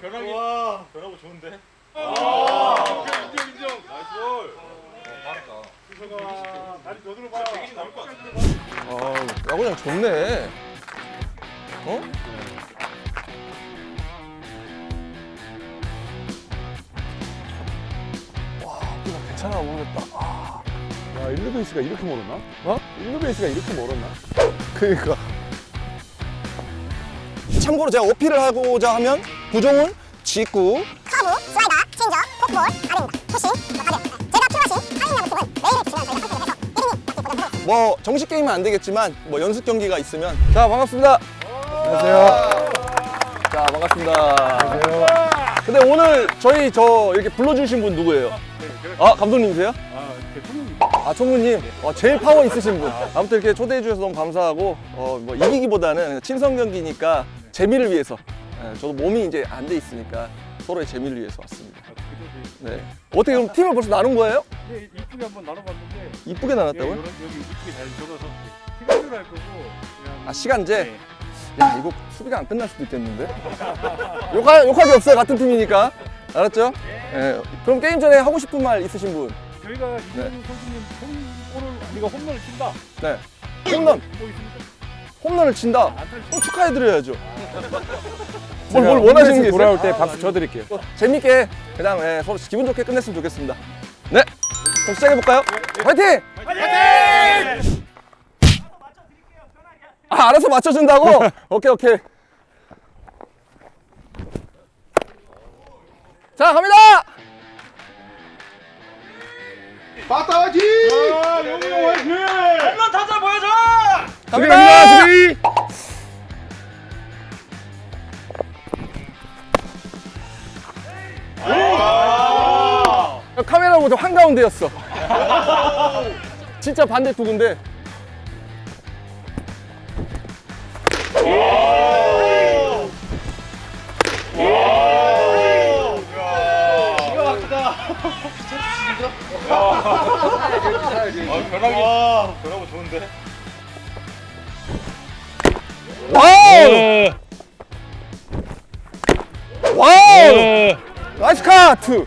변하기. 와, 변하고 좋은데. 인정 인정. 나이스 볼. 수서가 다리 더 들어봐. 되게 나올 것 같은데. 아, 야구장 좋네. 어? 와, 괜찮아 모르겠다. 아, 야 일루 베이스가 이렇게 멀었나? 어? 일루 베이스가 이렇게 멀었나? 그러니까. 참고로 제가 어필을 하고자 하면 구종은 직구, 커브, 슬라이더, 체인저, 포크볼, 아래입니다. 푸싱, 뭐 가벼. 제가 필요하신 타이밍 야구팀은 매일 주시면 저희가 선택을 해서 1인이 맡기 보도록 뭐 정식 게임은 안 되겠지만 뭐 연습 경기가 있으면 자 반갑습니다. 안녕하세요. 자 반갑습니다. 안녕하세요. 근데 오늘 저희 저 이렇게 불러주신 분 누구예요? 아 감독님이세요? 아 대통령. 아 총무님 어, 제일 파워 있으신 분. 아무튼 이렇게 초대해 주셔서 너무 감사하고 어, 뭐 이기기보다는 그냥 친선 경기니까 재미를 위해서. 예, 저도 몸이 이제 안 돼 있으니까 서로의 재미를 위해서 왔습니다. 네. 어떻게 그럼 팀을 벌써 나눈 거예요? 예, 이쁘게 한번 나눠봤는데 이쁘게 예, 나눴다고요? 요런- 여기 이쁘게 잘 적어서 시간으로 할 거고 그냥 아 시간제? 네. 야 이거 수비가 안 끝날 수도 있겠는데? 욕할, 욕할 게 없어요 같은 팀이니까 알았죠? 예. 그럼 게임 전에 하고 싶은 말 있으신 분? 저희가 이정우 선수님 홈런을 우리가 홈런을 친다. 네 홈런 뭐 있습니까? 홈런을 친다 안탈 그럼 축하해드려야죠 뭘, 뭘 원하시는 게 있어요? 돌아올 때 박수 쳐드릴게요. 또 재밌게 그냥 예, 서로 기분 좋게 끝냈으면 좋겠습니다 네 그럼 시작해 볼까요? 화이팅! 화이팅! 아 알아서 맞춰준다고? 오케이 오케이 자 갑니다! 맞다 화이팅! 아, 영웅 형 화이팅! 홈런 타자 보여줘! 갑니다! 수비. 보다 한가운데였어 진짜 반대. 아, 변하기. 변하고 좋은데. 와우! 와우! 나이스 카트!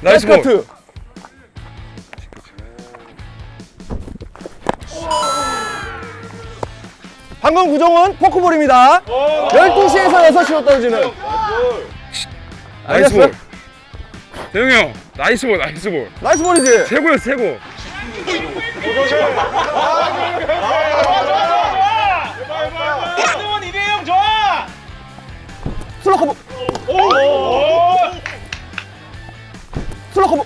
나이스 볼. 카트! 방금 구종은 포크볼입니다. 12시에서 6시로 떨어지는. 나이스 알겠어요? 볼. 대웅이 형 나이스 볼 나이스 볼. 나이스 볼이지? 최고요 최고. 좋아! 슬로 커브! 슬로 커브!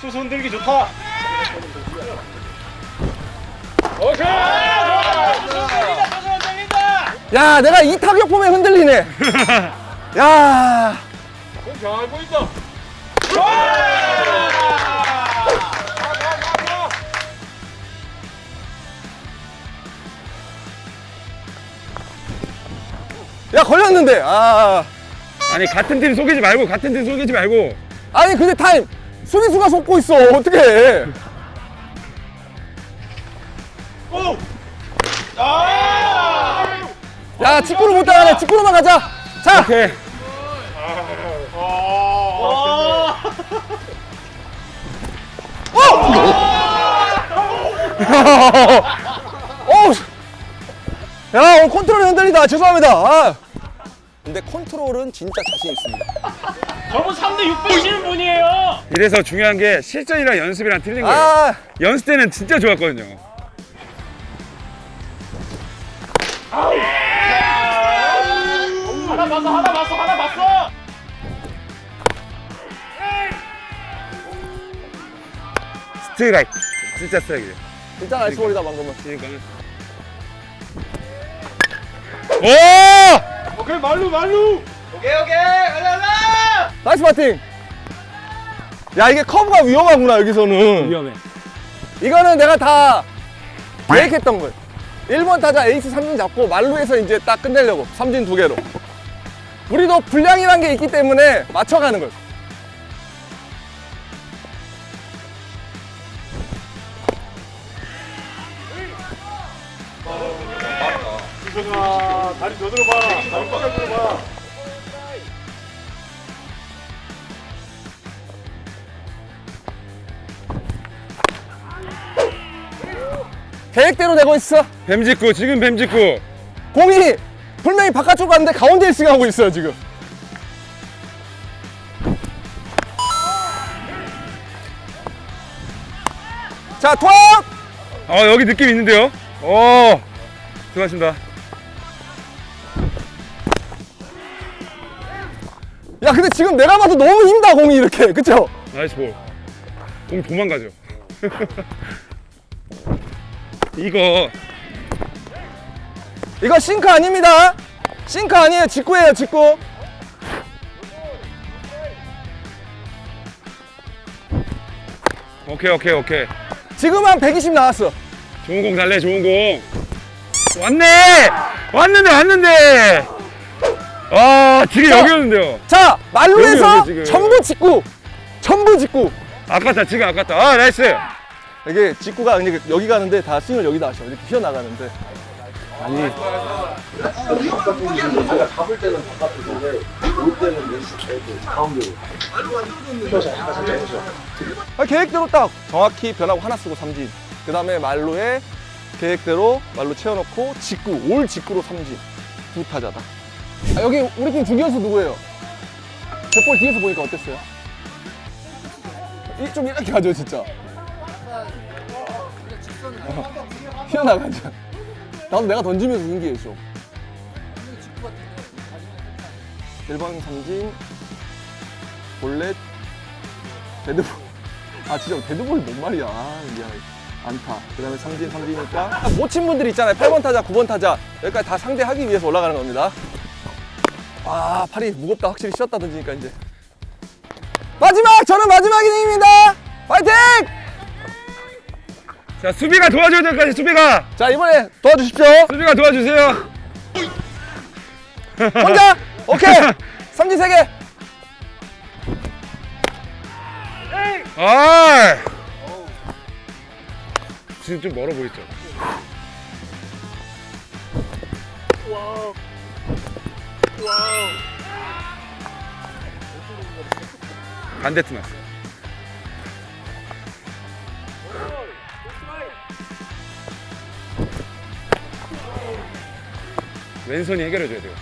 투수 흔들기 좋다. 야, 내가 이 타격 보면 흔들리네. 야, 잘 보인다. 야 걸렸는데. 아, 아니 같은 팀 속이지 말고 같은 팀 속이지 말고. 아니 근데 타임 수비수가 속고 있어. 어떻게 해? 오! 아! 야, 직구를 못 따라가네. 직구로만 가자. 자, 오케이. 와! 어우. 야, 오늘 컨트롤이 흔들리다. 죄송합니다. 아. 근데 컨트롤은 진짜 자신 있습니다. 저분 3대 6 빼시는 분이에요. 이래서 중요한 게 실전이랑 연습이랑 틀린 거예요. 아, 연습 때는 진짜 좋았거든요. 스트라이크. 진짜 스트라이크예요. 진짜 나이스 볼이다 방금은. 그러니까. 오! 오케이, 말루, 말루. 오케이, 오케이. 가자, 가자. 나이스 바팅. 야, 이게 커브가 위험하구나 여기서는. 위험해. 이거는 내가 다 계획했던 거예요. 1번 타자 에이스 3진 잡고 말루에서 이제 딱 끝내려고. 삼진 두 개로. 우리도 분량이란 게 있기 때문에 맞춰가는 거예요. 아, 다리 더 들어봐. 다리 더 들어봐. 계획대로 되고 있어. 뱀짓구 지금 뱀짓구. 공이 분명히 바깥쪽으로 갔는데 가운데 1승 하고 있어요 지금. 자, 투합! 아 어, 여기 느낌 있는데요. 어, 오 들어가십니다. 야, 근데 지금 내가 봐도 너무 힘다 공이 이렇게, 그쵸? 나이스 볼 공 도망가죠 이거 이거 싱크 아닙니다. 싱크 아니에요. 직구예요, 직구. 오케이 오케이 오케이 지금 한 120 나왔어. 좋은 공 달래 좋은 공 왔네 왔는데 왔는데 아 지금 자. 여기였는데요 자, 말로에서 여기, 여기 지금. 전부 직구. 전부 직구. 아깝다 지금 아깝다 아 나이스 이게 직구가 이제 여기 가는데 다 스윙을 여기다 하셔. 이렇게 튀어나가는데. 아니. 아, 계획대로 딱 정확히 변하고 하나 쓰고 삼진. 그 다음에 말로에 계획대로 말로 채워놓고 직구, 올 직구로 삼진. 두 타자다. 아, 여기 우리 팀 중견수 누구예요? 제 볼 뒤에서 보니까 어땠어요? 이, 좀 이렇게 가죠, 진짜. 어, 튀어나가죠. 나도 내가 던지면서 신기했어. 1번 삼진, 볼넷, 데드볼. 아, 진짜 데드볼이 뭔 말이야. 아, 미안. 안타. 그 다음에 삼진, 삼진이니까. 못 친 분들 있잖아요. 8번 타자, 9번 타자. 여기까지 다 상대하기 위해서 올라가는 겁니다. 아, 팔이 무겁다. 확실히 쉬었다 던지니까 이제. 마지막! 저는 마지막 이닝입니다! 파이팅! 자 수비가 도와줘야 될 것까지 수비가 자, 이번에 도와주십시오. 수비가 도와주세요 혼자? 오케이! 삼진 세개 아 지금 좀 멀어 보이죠 반대트 났어 왼손이 해결해줘야 돼요.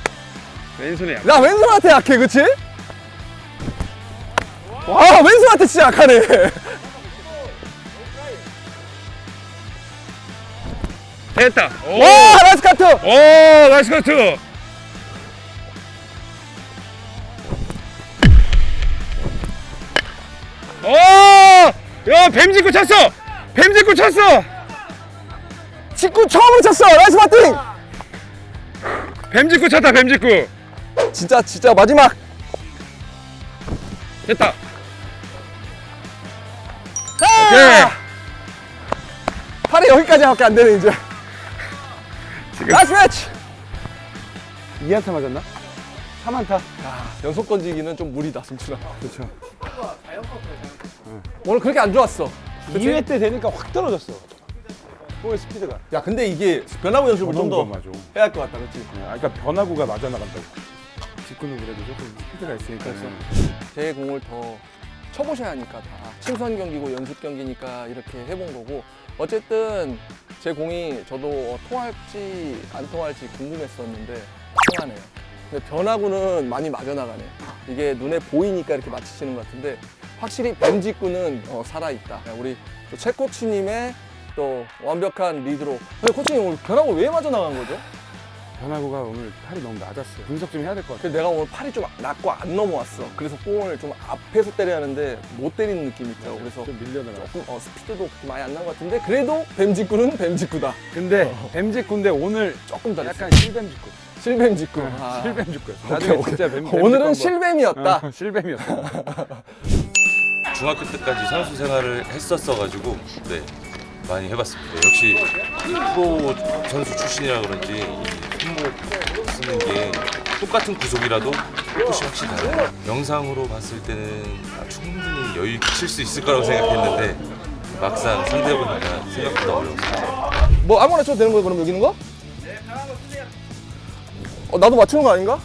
왼손에 약 나 왼손한테 약해, 그치? 와, 왼손한테 진짜 약하네. 됐다. 오, 와, 나이스 카트! 오 나이스 커트 야 뱀직구 쳤어! 뱀직구 쳤어! 직구 처음으로 쳤어! 나이스 바팅! 뱀직구 쳤다 뱀직구 진짜, 진짜 마지막. 됐다 오케이. 팔이 여기까지밖에 안 되네, 이제. 지금 나이스 매치! 2안타 맞았나? 3안타. 연속 던지기는 좀 무리다, 승춘아. 그렇죠. 오늘 그렇게 안 좋았어. 그치? 2회 때 되니까 확 떨어졌어. 볼 스피드가. 야, 근데 이게 변화구 연습을 좀더 변화구가 맞아. 해야 할 것 같다, 그치? 아, 그러니까 변화구가 맞아 나간다고. 직구는 그래도 조금 스피드가 있으니까. 네. 제 공을 더 쳐보셔야 하니까 다 친선 경기고 연습 경기니까 이렇게 해본 거고 어쨌든 제 공이 저도 어, 통할지 안 통할지 궁금했었는데 통하네요. 근데 변화구는 많이 맞아 나가네. 이게 눈에 보이니까 이렇게 맞히시는 것 같은데 확실히 뱀직구는 어, 살아있다. 우리 또최 코치님의 또 완벽한 리드로. 근데 코치님 오늘 변화구 왜 맞아 나간 거죠? 변화구가 오늘 팔이 너무 낮았어요. 분석 좀 해야 될 것 같아. 근데 내가 오늘 팔이 좀 낮고 안 넘어왔어. 그래서 공을 좀 앞에서 때려야 하는데 못 때리는 느낌이 있더라고. 그래서 좀 밀려나가. 조금 어, 스피드도 그렇게 많이 안 난 것 같은데 그래도 뱀직구는 뱀직구다. 근데 뱀직구인데 오늘 조금 더 약간 실뱀직구. 실뱀직구. 아. 실뱀직구였어. 오케이, 나중에 오케이. 진짜 뱀. 오늘은 실뱀이었다. 어, 실뱀이었어. 중학교 때까지 선수 생활을 했었어가지고 네 많이 해봤습니다. 역시 프로 선수 출신이라 그런지 이 손목 쓰는 게 똑같은 구속이라도 조금씩 확실히 달라요. 영상으로 봤을 때는 아, 충분히 여유 있게 칠수 있을 거라고 생각했는데 막상 상대해보니까 생각보다 어려웠어요. 뭐 아무거나 쳐도 되는 거예요? 그럼 여기 있는 거? 어, 나도 맞추는 거 아닌가?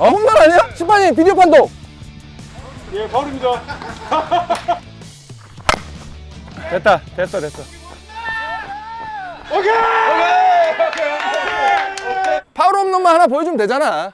아 홈런 아니야? 심판님 비디오 판독. 예, 파울입니다. 됐다, 됐어, 됐어. 파울 홈런만 하나 보여주면 되잖아.